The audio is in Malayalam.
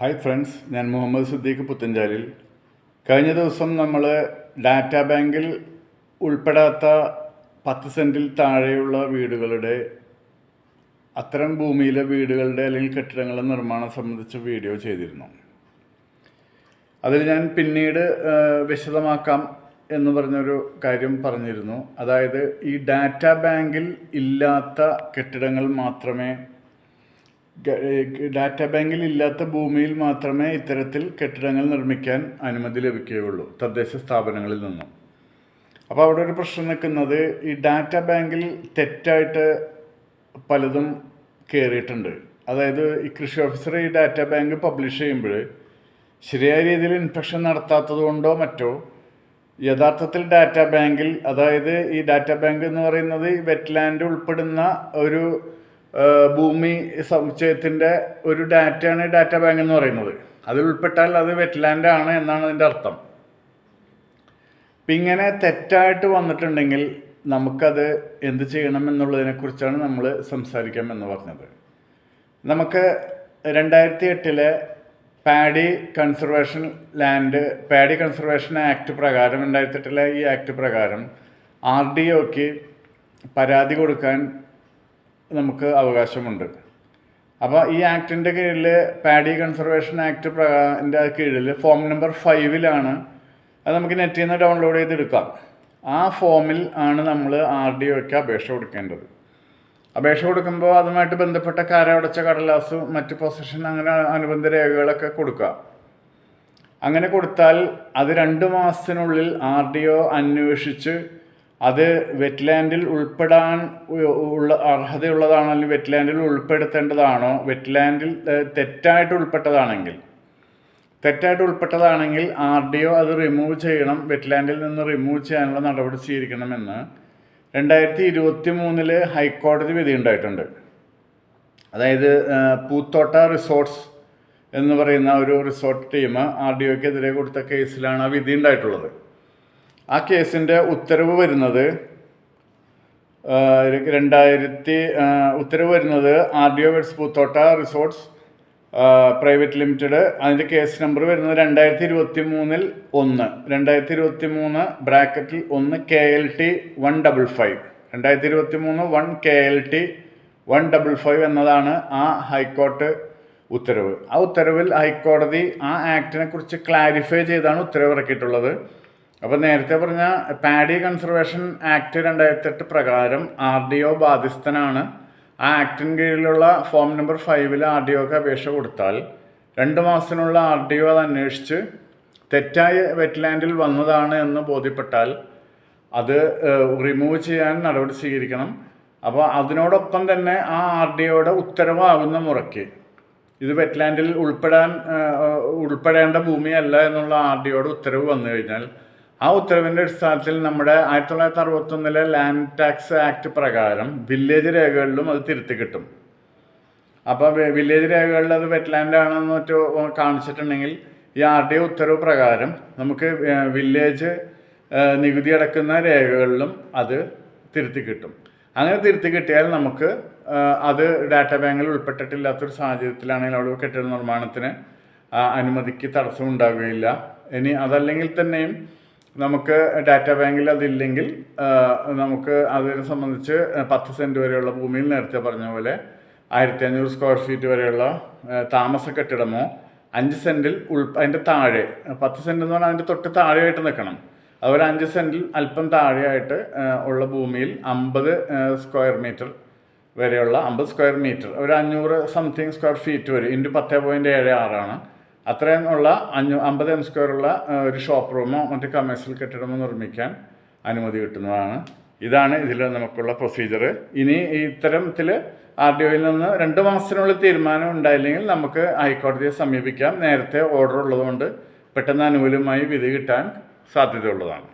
ഹായ് ഫ്രണ്ട്സ് ഞാൻ മുഹമ്മദ് സിദ്ദീഖ് പുത്തഞ്ചാലിൽ കഴിഞ്ഞ ദിവസം നമ്മൾ ഡാറ്റ ബാങ്കിൽ ഉൾപ്പെടാത്ത പത്ത് സെന്റിൽ താഴെയുള്ള വീടുകളുടെ അത്തരം ഭൂമിയിലെ വീടുകളുടെ അല്ലെങ്കിൽ കെട്ടിടങ്ങളുടെ നിർമ്മാണം സംബന്ധിച്ച് വീഡിയോ ചെയ്തിരുന്നു. അതിൽ ഞാൻ പിന്നീട് വിശദമാക്കാം എന്ന് പറഞ്ഞൊരു കാര്യം പറഞ്ഞിരുന്നു. അതായത് ഈ ഡാറ്റ ബാങ്കിൽ ഇല്ലാത്ത കെട്ടിടങ്ങൾ മാത്രമേ ഡാറ്റ ബാങ്കിൽ ഇല്ലാത്ത ഭൂമിയിൽ മാത്രമേ ഇത്തരത്തിൽ കെട്ടിടങ്ങൾ നിർമ്മിക്കാൻ അനുമതി ലഭിക്കുകയുള്ളൂ തദ്ദേശ സ്ഥാപനങ്ങളിൽ നിന്നും. അപ്പോൾ അവിടെ ഒരു പ്രശ്നം നിൽക്കുന്നത് ഈ ഡാറ്റ ബാങ്കിൽ തെറ്റായിട്ട് പലതും കയറിയിട്ടുണ്ട്. അതായത് ഈ കൃഷി ഓഫീസർ ഈ ഡാറ്റ ബാങ്ക് പബ്ലിഷ് ചെയ്യുമ്പോൾ ശരിയായ രീതിയിൽ ഇൻസ്പെക്ഷൻ നടത്താത്തത് കൊണ്ടോ മറ്റോ യഥാർത്ഥത്തിൽ ഡാറ്റ ബാങ്കിൽ അതായത് ഈ ഡാറ്റ ബാങ്ക് എന്ന് പറയുന്നത് ഈ വെറ്റ്ലാൻഡ് ഉൾപ്പെടുന്ന ഒരു ഭൂമി സമുച്ചയത്തിന്റെ ഒരു ഡാറ്റയാണ് ഡാറ്റ ബാങ്ക് എന്ന് പറയുന്നത്. അതിൽ ഉൾപ്പെട്ടാൽ അത് വെറ്റ്ലാൻഡ് ആണ് എന്നാണ് അതിന്റെ അർത്ഥം. ഇങ്ങനെ തെറ്റായിട്ട് വന്നിട്ടുണ്ടെങ്കിൽ നമുക്കത് എന്ത് ചെയ്യണം എന്നുള്ളതിനെക്കുറിച്ചാണ് നമ്മൾ സംസാരിക്കാം എന്ന് പറഞ്ഞത്. നമുക്ക് രണ്ടായിരത്തി എട്ടിലെ paddy conservation land paddy conservation act പ്രകാരം രണ്ടായിരത്തി എട്ടിലെ ഈ ആക്ട് പ്രകാരം ആർ ഡി ഒക്ക് പരാതി കൊടുക്കാൻ നമുക്ക് അവകാശമുണ്ട്. അപ്പോൾ ഈ ആക്ടിന്റെ കീഴിൽ പാഡി കൺസർവേഷൻ ആക്ട് പ്രകാരന്റെ കീഴിൽ ഫോം നമ്പർ ഫൈവിലാണ്. അത് നമുക്ക് നെറ്റിൽ നിന്ന് ഡൗൺലോഡ് ചെയ്തെടുക്കാം. ആ ഫോമിൽ ആണ് നമ്മൾ ആർ ഡി ഒക്ക് അപേക്ഷ കൊടുക്കേണ്ടത്. അപേക്ഷ കൊടുക്കുമ്പോൾ അതുമായിട്ട് ബന്ധപ്പെട്ട കരമടച്ച കടലാസും മറ്റ് പൊസിഷൻ അങ്ങനെ അനുബന്ധ രേഖകളൊക്കെ കൊടുക്കുക. അങ്ങനെ കൊടുത്താൽ അത് രണ്ട് മാസത്തിനുള്ളിൽ ആർ ഡി ഒ അന്വേഷിച്ച് അത് വെറ്റ്ലാൻഡിൽ ഉൾപ്പെടാൻ ഉള്ള അർഹതയുള്ളതാണോ അല്ലെങ്കിൽ വെറ്റ്ലാൻഡിൽ ഉൾപ്പെടുത്തേണ്ടതാണോ? വെറ്റ്ലാൻഡിൽ തെറ്റായിട്ട് ഉൾപ്പെട്ടതാണെങ്കിൽ. തെറ്റായിട്ട് ഉൾപ്പെട്ടതാണെങ്കിൽ ആർ ഡി ഒ അത് റിമൂവ് ചെയ്യണം. വെറ്റ്ലാൻഡിൽ നിന്ന് റിമൂവ് ചെയ്യാനുള്ള നടപടി സ്വീകരിക്കണമെന്ന് രണ്ടായിരത്തി ഇരുപത്തി മൂന്നിൽ ഹൈക്കോടതി വിധി ഉണ്ടായിട്ടുണ്ട്. അതായത് പൂത്തോട്ട റിസോർട്ട്സ് എന്ന് പറയുന്ന ഒരു റിസോർട്ട് ടീം ആർ ഡി ഒക്കെതിരെ കൊടുത്ത കേസിലാണ് ആ വിധി ഉണ്ടായിട്ടുള്ളത്. ആ കേസിന്റെ ഉത്തരവ് വരുന്നത് രണ്ടായിരത്തി ഉത്തരവ് വരുന്നത് R D O vs Poothotta resorts private limited. അതിന്റെ കേസ് നമ്പർ വരുന്നത് രണ്ടായിരത്തി ഇരുപത്തി മൂന്നിൽ ഒന്ന്. രണ്ടായിരത്തി ഇരുപത്തി മൂന്ന് ബ്രാക്കറ്റിൽ ഒന്ന് K L T one double five. രണ്ടായിരത്തി ഇരുപത്തി മൂന്ന് one K L T one double five എന്നതാണ് ആ ഹൈക്കോർട്ട് ഉത്തരവ്. ആ ഉത്തരവിൽ ഹൈക്കോടതി ആ ആക്ടിനെ കുറിച്ച് ക്ലാരിഫൈ ചെയ്താണ് ഉത്തരവ് ഇറക്കിയിട്ടുള്ളത് അപ്പോൾ നേരത്തെ പറഞ്ഞ പാഡി കൺസർവേഷൻ ആക്ട് രണ്ടായിരത്തി എട്ട് പ്രകാരം ആർ ഡി ഒ ബാധ്യസ്ഥനാണ്. ആ ആക്ടിന് കീഴിലുള്ള ഫോം നമ്പർ ഫൈവിൽ ആർ ഡി ഒക്ക് അപേക്ഷ കൊടുത്താൽ രണ്ട് മാസത്തിനുള്ള ആർ ഡി ഒ അത് അന്വേഷിച്ച് തെറ്റായ വെറ്റ്ലാൻഡിൽ വന്നതാണ് എന്ന് ബോധ്യപ്പെട്ടാൽ അത് റിമൂവ് ചെയ്യാൻ നടപടി സ്വീകരിക്കണം. അപ്പോൾ അതിനോടൊപ്പം തന്നെ ആ ആർ ഡി ഒയുടെ ഉത്തരവാകുന്ന മുറയ്ക്ക് ഇത് വെറ്റ്ലാൻഡിൽ ഉൾപ്പെടാൻ ഉൾപ്പെടേണ്ട ഭൂമിയല്ല എന്നുള്ള ആർ ഡി ഒയുടെ ഉത്തരവ് വന്നു കഴിഞ്ഞാൽ ആ ഉത്തരവിന്റെ അടിസ്ഥാനത്തിൽ നമ്മുടെ ആയിരത്തി തൊള്ളായിരത്തി അറുപത്തൊന്നിലെ ലാൻഡ് ടാക്സ് ആക്ട് പ്രകാരം വില്ലേജ് രേഖകളിലും അത് തിരുത്തി കിട്ടും. അപ്പോൾ വില്ലേജ് രേഖകളിൽ അത് വെറ്റ്ലാൻഡ് ആണെന്ന് മറ്റോ കാണിച്ചിട്ടുണ്ടെങ്കിൽ ഈ ആർ ഡി ഉത്തരവ് പ്രകാരം നമുക്ക് വില്ലേജ് നികുതി അടക്കുന്ന രേഖകളിലും അത് തിരുത്തി കിട്ടും. അങ്ങനെ തിരുത്തി കിട്ടിയാൽ നമുക്ക് അത് ഡാറ്റ ബാങ്കിൽ ഉൾപ്പെട്ടിട്ടില്ലാത്തൊരു സാഹചര്യത്തിലാണെങ്കിൽ അവിടെ കെട്ടിട നിർമ്മാണത്തിന് അനുമതിക്ക് തടസ്സം ഉണ്ടാകുകയില്ല ഇനി അതല്ലെങ്കിൽ തന്നെയും നമുക്ക് ഡാറ്റാ ബാങ്കിൽ അതില്ലെങ്കിൽ നമുക്ക് അതിനെ സംബന്ധിച്ച് പത്ത് സെന്റ് വരെയുള്ള ഭൂമിയിൽ നേരത്തെ പറഞ്ഞ പോലെ ആയിരത്തി അഞ്ഞൂറ് സ്ക്വയർ ഫീറ്റ് വരെയുള്ള താമസ കെട്ടിടമോ അഞ്ച് സെന്റിൽ ഉൾ അതിന്റെ താഴെ പത്ത് സെന്റ് എന്ന് പറഞ്ഞാൽ അതിന്റെ തൊട്ട് താഴെയായിട്ട് നിൽക്കണം. അതുപോലെ അഞ്ച് സെന്റിൽ അല്പം താഴെയായിട്ട് ഉള്ള ഭൂമിയിൽ അമ്പത് സ്ക്വയർ മീറ്റർ വരെയുള്ള അമ്പത് സ്ക്വയർ മീറ്റർ ഒരു അഞ്ഞൂറ് സംതിങ് സ്ക്വയർ ഫീറ്റ് വരെ ഇന്റു പത്ത് പോയിന്റ് ഏഴ് ആറാണ്. അത്രയും ഉള്ള അഞ്ഞൂ അമ്പത് എം സ്ക്വയർ ഉള്ള ഒരു ഷോപ്പ് റൂമോ മറ്റ് കമേഴ്സ്യൽ കെട്ടിടമോ നിർമ്മിക്കാൻ അനുമതി കിട്ടുന്നതാണ്. ഇതാണ് ഇതിൽ നമുക്കുള്ള പ്രൊസീജിയർ ഇനി ഇത്തരത്തിൽ ആർ ഡി ഒയിൽ നിന്ന് രണ്ട് മാസത്തിനുള്ളിൽ തീരുമാനം ഉണ്ടായില്ലെങ്കിൽ നമുക്ക് ഹൈക്കോടതിയെ സമീപിക്കാം. നേരത്തെ ഓർഡർ ഉള്ളതുകൊണ്ട് പെട്ടെന്ന് അനുകൂലമായി വിധി കിട്ടാൻ സാധ്യതയുള്ളതാണ്.